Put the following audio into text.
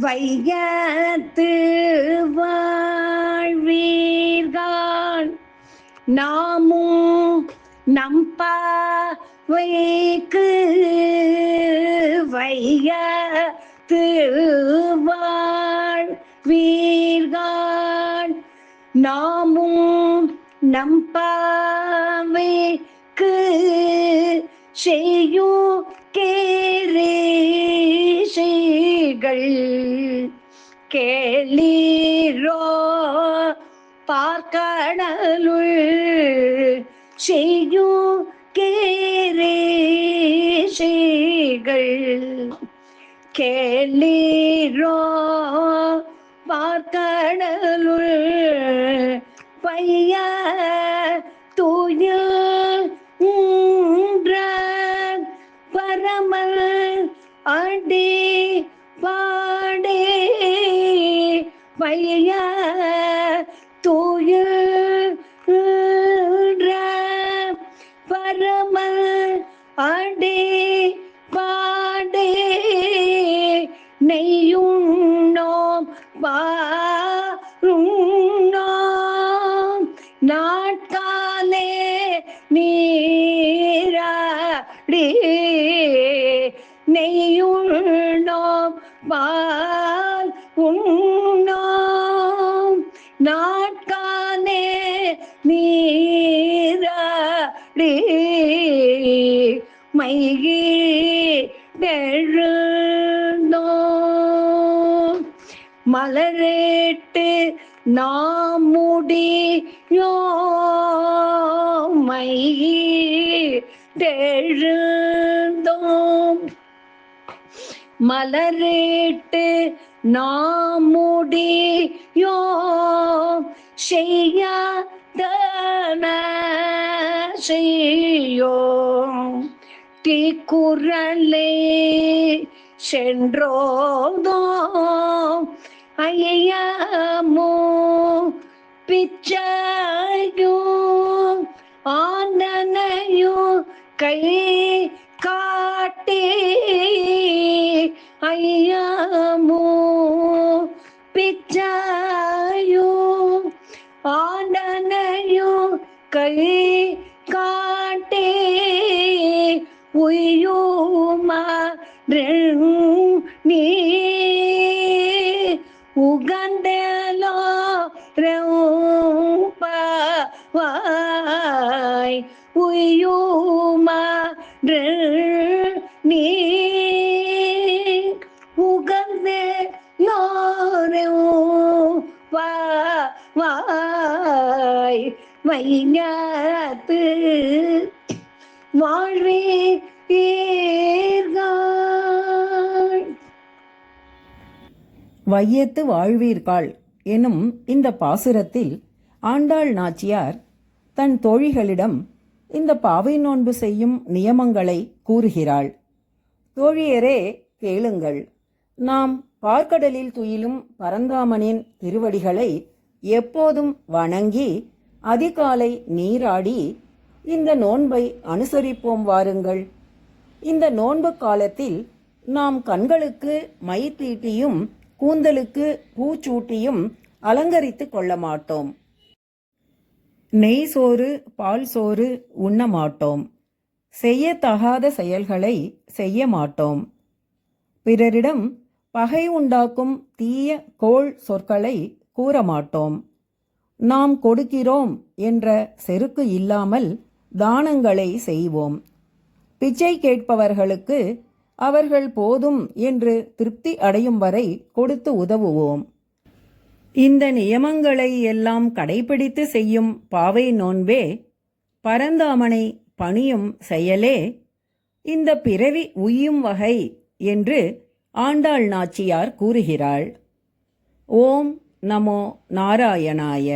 வையத்து வாழ்வீர்கள். நாமும் நம்பாவைக்கு வையத்து வாழ்வீர்கள். நாமும் நம்பாவைக்கு செய்யும் கேளீரோ? பார்க்கடலுள் செய்யும் கேரேஷைகள் கேளீரோ? பார்க்கடலுள் பைய தூய பரமல் அடி பைய தூய பரம ஆண்டே பாடே நெய்யுண்ணோம் பாருண்ணோம் நாட்காலே நீராடி நெய்யுண்ணோம் நாட்கானே நீராடி மைகி எழுந்தோம் மலரேட்டு நாம் முடியோ தெழு மலரேட்டு நாம் முடியோ செய்யாதன செய்யோம். தீக்குறளே சென்றோதோ ஐயமோ பிச்சையோ ஆனனையோ கை காட்டே கை காட்டே உயுமா நீ. உகந்தலோ வாய் உயுமா வாய் வாழ்வே வாழ்வீர்கள் வையத்து வாழ்வீர்கள் எனும் இந்த பாசுரத்தில் ஆண்டாள் நாச்சியார் தன் தோழிகளிடம் இந்த பாவை நோன்பு செய்யும் நியமங்களை கூறுகிறாள். தோழியரே கேளுங்கள். நாம் பார்க்கடலில் துயிலும் பரந்தாமனின் திருவடிகளை எப்போதும் வணங்கி அதிகாலை நீராடி இந்த நோன்பை அனுசரிப்போம் வாருங்கள். இந்த நோன்பு காலத்தில் நாம் கண்களுக்கு மை தீட்டியும் கூந்தலுக்கு பூச்சூட்டியும் அலங்கரித்து கொள்ள மாட்டோம். நெய் சோறு பால் சோறு உண்ண மாட்டோம். செய்யத்தகாத செயல்களை செய்ய மாட்டோம். பிறரிடம் பகை உண்டாக்கும் தீய கோள் சொற்களை கூற மாட்டோம். நாம் கொடுக்கிறோம் என்ற செருக்கு இல்லாமல் தானங்களை செய்வோம். பிச்சை கேட்பவர்களுக்கு அவர்கள் போதும் என்று திருப்தி அடையும் வரை கொடுத்து உதவுவோம். இந்த நியமங்களை எல்லாம் கடைபிடித்து செய்யும் பாவை நோன்பே பரந்தாமனை பணியும் செயலே இந்த பிறவி உய்யும் வகை என்று ஆண்டாள் நாச்சியார் கூறுகிறாள். ஓம் நமோ நாராயணாய.